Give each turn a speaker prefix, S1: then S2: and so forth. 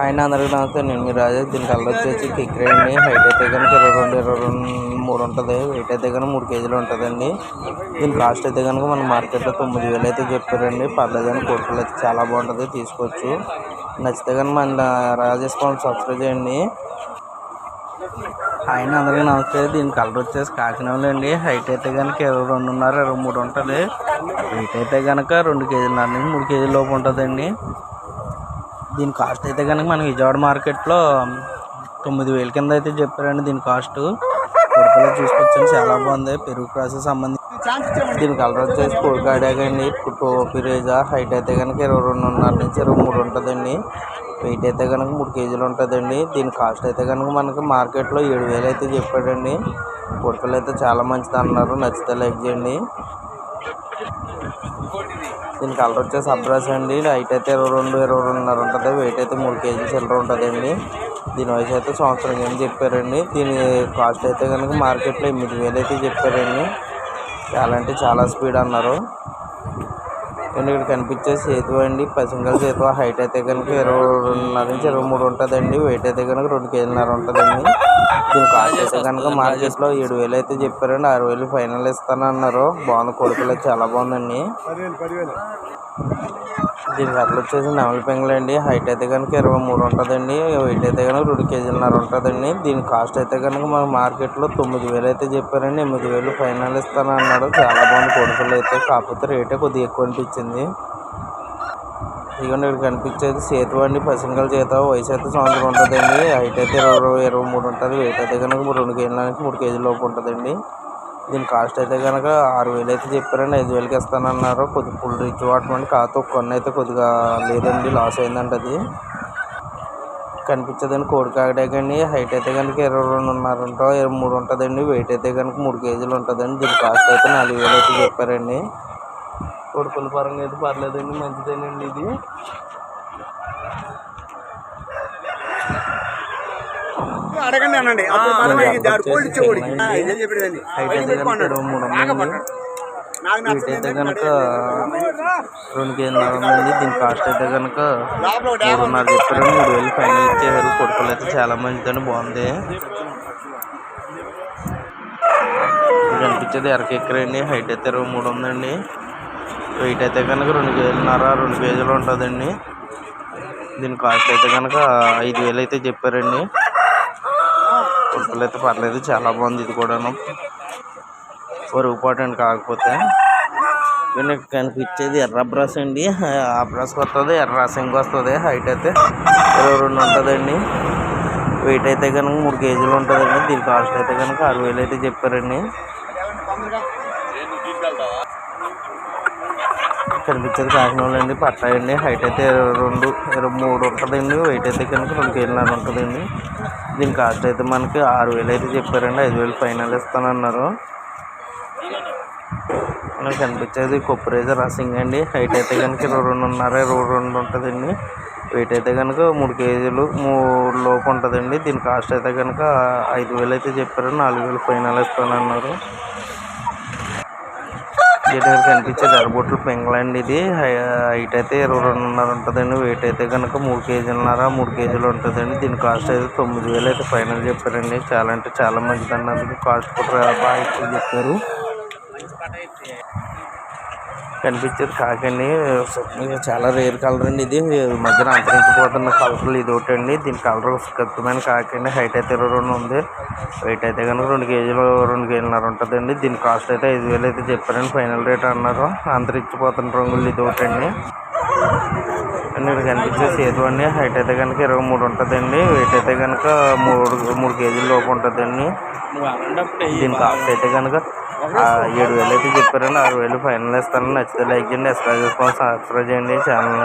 S1: ఆయన అందరికీ నమస్తే. నేను మీ రాజేష్. దీని కలర్ వచ్చేసి కిక్ అండి. హైట్ అయితే కనుక ఇరవై రెండు ఇరవై రెండు మూడు ఉంటుంది. వెయిట్ అయితే కనుక మూడు కేజీలు ఉంటుందండి. దీని కాస్ట్ అయితే కనుక మన మార్కెట్లో తొమ్మిది వేలు అయితే చెప్పారండి. పర్లేదని కోరికలు అయితే చాలా బాగుంటుంది. తీసుకోవచ్చు. నచ్చితే కనుక మన రాజేష్ ఫోన్ సబ్స్క్రైబ్ చేయండి. ఆయన అందరికీ నమస్తే. దీని కలర్ వచ్చేసి కాకినాడలో అండి. హైట్ అయితే కనుక ఇరవై రెండున్నర ఇరవై మూడు ఉంటుంది. వెయిట్ అయితే కనుక రెండు కేజీలు నుంచి మూడు కేజీల లోపు ఉంటుందండి. దీని కాస్ట్ అయితే కనుక మన విజయవాడ మార్కెట్లో తొమ్మిది వేల కింద అయితే చెప్పారండి దీని కాస్ట్ కొడుకులో చూసుకొచ్చాను చాలా బాగుంది. పెరుగు ప్రాసెస్ సంబంధించి దీని కలర్ వచ్చేసి కొడుకాడాగండి టోపీ రేజా హైట్ అయితే కనుక ఇరవై రెండున్నర నుంచి ఇరవై మూడు ఉంటుందండి. వెయిట్ అయితే కనుక మూడు కేజీలు ఉంటుందండి. దీని కాస్ట్ అయితే కనుక మనకి మార్కెట్లో ఏడు వేలు అయితే చెప్పాడండి. కొడుకులు అయితే చాలా మంచిది అన్నారు. నచ్చితే లైక్ చేయండి. దీని కలర్ వచ్చేసి అబ్రాస్ అండి. హైట్ అయితే ఇరవై రెండు ఇరవై రెండున్నర ఉంటుంది. వెయిట్ అయితే మూడు కేజీ చిల్లర ఉంటుందండి. దీని వయసు అయితే సంవత్సరం ఏం చెప్పారండి. దీని కాస్ట్ అయితే కనుక మార్కెట్లో ఎనిమిది వేలు అయితే చెప్పారండి. చాలా అంటే చాలా స్పీడ్ అన్నారు. అండ్ ఇక్కడ కనిపించే సేతు అండి. పసింగల్ సేతు హైట్ అయితే కనుక ఇరవై రెండున్నర నుంచి ఇరవై మూడు ఉంటుందండి. వెయిట్ అయితే కనుక రెండు కేజీలన్నర ఉంటుందండి. దీని కాస్ట్ అయితే కనుక మార్కెట్లో ఏడు వేలు అయితే చెప్పారండి. ఆరు వేలు ఫైనల్ ఇస్తానన్నారు. బాగుంది కొడుకులు చాలా బాగుందండి. దీని ధరలు వచ్చేసి నెమలి పింగళ అండి. హైట్ అయితే కనుక ఇరవై మూడు ఉంటుందండి. వెయిట్ అయితే కనుక రెండు కేజీలన్నర ఉంటుందండి. దీని కాస్ట్ అయితే కనుక మన మార్కెట్లో తొమ్మిది వేలు అయితే చెప్పారండి. ఎనిమిది వేలు ఫైనల్ ఇస్తాను అన్నాడు చాలా బాగుంది కొడుకులు అయితే కాకపోతే రేటే కొద్దిగా ఎక్కువ అనిపించింది. ఇదిగోండి ఇక్కడ కనిపించేది సేతు అండి పసింగల చేత వయసు అయితే సంవత్సరం ఉంటుందండి. హైట్ అయితే ఇరవై ఇరవై మూడు ఉంటుంది. వెయిట్ అయితే కనుక రెండు కేజీల నుంచి మూడు కేజీల లోపు ఉంటుందండి. దీని కాస్ట్ అయితే కనుక ఆరు వేలు అయితే చెప్పారండి. ఐదు వేలకి ఇస్తానన్నారు. కొద్దిగా ఫుల్ రిచ్ వాటమండి అండి. కాకపోతే కొన్ని అయితే కొద్దిగా లేదండి. లాస్ అయిందంట అది. కనిపించదండి కోడి కాకడాకండి హైట్ అయితే కనుక ఇరవై రెండున్నర ఉంటావు ఇరవై మూడు ఉంటుందండి. వెయిట్ అయితే కనుక మూడు కేజీలు ఉంటుందండి. దీని కాస్ట్ అయితే నాలుగు వేలు అయితే చెప్పారండి. కొడుకుల పరంగా అయితే పర్లేదండి మంచిదేనండి ఇది.
S2: అడగండి అనండి.
S1: అయితే కనుక రెండు దీని కాస్ట్ అయితే కనుక మూడున్నర చెప్పారు. మూడు వేలు ఫైనల్ ఇచ్చేసారు కొడుకులు అయితే చాలా మంచిదండి బాగుంది. ఇది అనిపించేది ఎరకెక్కరండి హైట్ అయితే ఇరవై మూడు ఉందండి. వెయిట్ అయితే కనుక రెండు కేజీలున్నర రెండు కేజీలు ఉంటుందండి. దీని కాస్ట్ అయితే కనుక ఐదు వేలు అయితే చెప్పారండి. కొడుకులు అయితే పర్లేదు చాలా బాగుంది ఇది కూడాను. పొరుగుపాటు అండి కాకపోతే. కానీ కనిపించేది ఎర్ర బ్రష్ అండి. ఆ బ్రష్ వస్తుంది ఎర్ర రసంగి వస్తుంది హైట్ అయితే ఇరవై రెండు ఉంటుందండి. వెయిట్ అయితే కనుక మూడు కేజీలు ఉంటుందండి. దీని కాస్ట్ అయితే కనుక ఆరు వేలు అయితే చెప్పారండి. కనిపించేది కాకినాడలో అండి పట్టాయండి. హైట్ అయితే ఇరవై రెండు ఇరవై మూడు ఉంటుందండి. వెయిట్ అయితే కనుక రెండు కేజీలు ఉంటుందండి. దీని కాస్ట్ అయితే మనకి ఆరు వేలు అయితే చెప్పారండి. ఐదు వేలు ఫైనల్ ఇస్తానన్నారు. మనకు కనిపించేది కొప్పరేజర్ రసింగ్ అండి. హైట్ అయితే కనుక ఇరవై రెండున్నర ఇరవై రెండు ఉంటుందండి. వెయిట్ అయితే కనుక మూడు కేజీలు మూడు లోపు ఉంటుందండి. దీని కాస్ట్ అయితే కనుక ఐదు వేలు అయితే చెప్పారు. నాలుగు వేలు ఫైనల్ ఇస్తానన్నారు. దగ్గర కనిపించేది ఎర్రబొట్లు పెంగలండి ఇది. హై- హైట్ అయితే ఇరవై రెండున్నర ఉంటుందండి. వెయిట్ అయితే కనుక మూడు కేజీలున్నర మూడు కేజీలు ఉంటుందండి. దీని కాస్ట్ అయితే తొమ్మిది వేలు అయితే ఫైనల్ చెప్పారండి. చాలా అంటే చాలా మంచిదండి. అందుకే కాస్ట్ కూడా బాగా ఎక్కువ చెప్పారు. కనిపించేది కాకండి. చాలా రేర్ కలర్ అండి ఇది. మధ్యన అంతరించిపోతున్న కలర్లు ఇది ఒకటి అండి దీని కలర్ ఖచ్చితమైన కాకండి. హైట్ అయితే ఇరవై రెండు ఉంది. వెయిట్ అయితే కనుక రెండు కేజీలు రెండు కేజీలన్నర ఉంటుందండి. దీని కాస్ట్ అయితే ఐదు వేలు అయితే చెప్పారండి. ఫైనల్ రేట్ అన్నారు. అంతరించిపోతున్న రంగులు ఇది ఒకటి అండి ఇక్కడ కనిపించే సేతు అండి. హైట్ అయితే కనుక ఇరవై మూడు ఉంటుందండి. వెయిట్ అయితే కనుక మూడు మూడు కేజీల లోపు ఉంటుందండి. దీని కాస్ట్ అయితే కనుక ఏడు వేలు అయితే చెప్పారండి. ఆరు వేలు ఫైనల్ ఇస్తాను. నచ్చితే లైక్ చేయండి సబ్స్క్రైబ్ చేసుకోండి సబ్స్క్రైబ్ చేయండి. ఛానల్